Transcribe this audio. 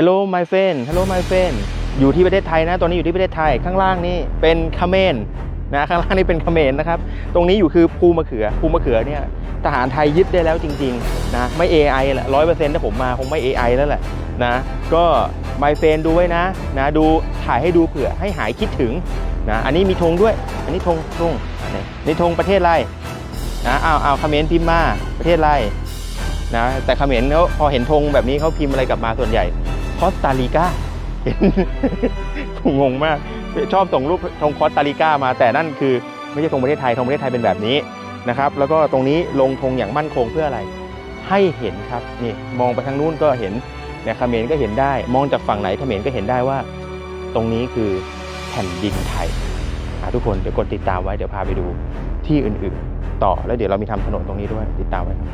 Hello my friend Hello my friend อยู่ที่ประเทศไทยนะ ตอนนี้อยู่ที่ประเทศไทย ข้างล่างนี่เป็นคาเมรนะข้างล่างนี่เป็นเขมรนะครับ ตรงนี้อยู่คือภูมะเขือ ภูมะเขือเนี่ยทหารไทยยึดได้แล้วจริงๆนะไม่ AI แหละร้อยเปอร์เซ็นต์ถ้าผมมาคงไม่ AI แล้วแหละนะก็ my friend ดูไว้นะนะดูถ่ายให้ดูเผื่อให้หายคิดถึงนะอันนี้มีธงด้วย อันนี้ธงธงนี่นี่ธงประเทศอะไรนะอ้าวอ้าวเขมรพิมพ์มาประเทศอะไรนะแต่เขมรเขาพอเห็นธงแบบนี้เขาพิมพ์อะไรกลับมาส่วนใหญ่ คอสตาริกาเห็นผมงงมาก ชอบส่งรูปธงคอสตาริกามา แต่นั่นคือไม่ใช่ธงประเทศไทยธงประเทศไทยเป็นแบบนี้นะครับ แล้วก็ตรงนี้ลงธงอย่างมั่นคงเพื่ออะไร ให้เห็นครับนี่มองไปทางนู้นก็เห็นเนี่ยเขมรก็เห็นได้ มองจากฝั่งไหนเขมรก็เห็นได้ว่า ตรงนี้คือแผ่นดินไทยทุกคนเดี๋ยวกดติดตามไว้เดี๋ยวพาไปดูที่อื่นๆ ต่อแล้วเดี๋ยวเรามีทำถนนตรงนี้ด้วยติดตามไว้ครับ